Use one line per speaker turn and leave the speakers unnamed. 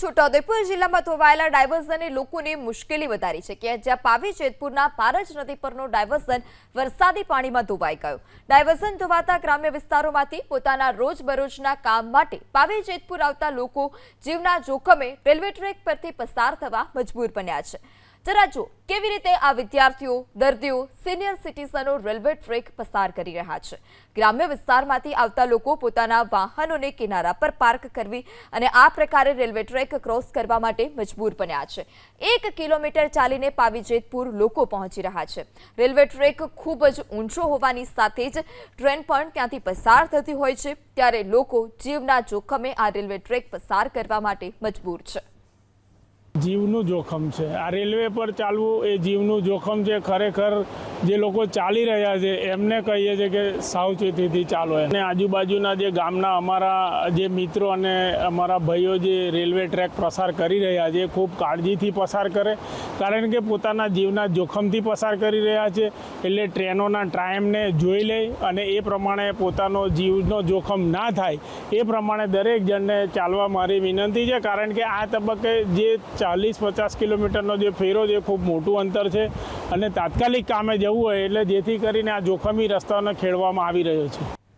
છોટાઉદેપુર જિલ્લામાં ધોવાયેલા ડાયવર્ઝને લોકોની મુશ્કેલી વધારી છે કે જ્યાં પાવી જેતપુરના પારજ નદી પરનો ડાયવર્ઝન વરસાદી પાણીમાં ધોવાઈ ગયો. ડાયવર્ઝન ધોવાતા ગ્રામ્ય વિસ્તારોમાંથી પોતાના રોજબરોજના કામ માટે પાવી જેતપુર આવતા લોકો જીવના જોખમે રેલવે ટ્રેક પરથી પસાર થવા મજબૂર બન્યા છે. જરા જો કેવી રીતે આ વિદ્યાર્થીઓ, દર્દીઓ સિનિયર સિટીઝનો રેલવે ટ્રેક પસાર કરી રહ્યા છે. ગ્રામ્ય વિસ્તારમાંથી આવતા લોકો પોતાના વાહનોને કિનારા પર પાર્ક કરવી અને આ પ્રકારે રેલવે ટ્રેક ક્રોસ કરવા માટે મજબૂર બન્યા છે. એક કિલોમીટર ચાલીને પાવીજેતપુર લોકો પહોંચી રહ્યા છે. રેલવે ટ્રેક ખૂબ જ ઊંચો હોવાની સાથે જ ટ્રેન પણ ત્યાંથી પસાર થતી હોય છે, ત્યારે લોકો જીવના જોખમે આ રેલવે ટ્રેક પસાર કરવા માટે મજબૂર છે.
જીવનું જોખમ છે. આ રેલવે પર ચાલવું એ જીવનું જોખમ છે. ખરેખર જે લોકો ચાલી રહ્યા છે, એમને કહીએ છીએ કે સાવચેતીથી ચાલો અને આજુબાજુના જે ગામના અમારા જે મિત્રો અને અમારા ભાઈઓ જે રેલવે ટ્રેક પસાર કરી રહ્યા છે, એ ખૂબ કાળજીથી પસાર કરે. કારણ કે પોતાના જીવના જોખમથી પસાર કરી રહ્યા છે. એટલે ટ્રેનોના ટાઈમને જોઈ લે અને એ પ્રમાણે પોતાનો જીવનો જોખમ ના થાય, એ પ્રમાણે દરેક જણને ચાલવા મારી વિનંતી છે. કારણ કે આ તબક્કે જે ચાલીસ પચાસ કિલોમીટરનો જે ફેરો છે ખૂબ મોટું અંતર છે અને તાત્કાલિક કામે જવું હોય એટલે જેથી કરીને આ જોખમી રસ્તાઓને ખેડવામાં આવી રહ્યો છે.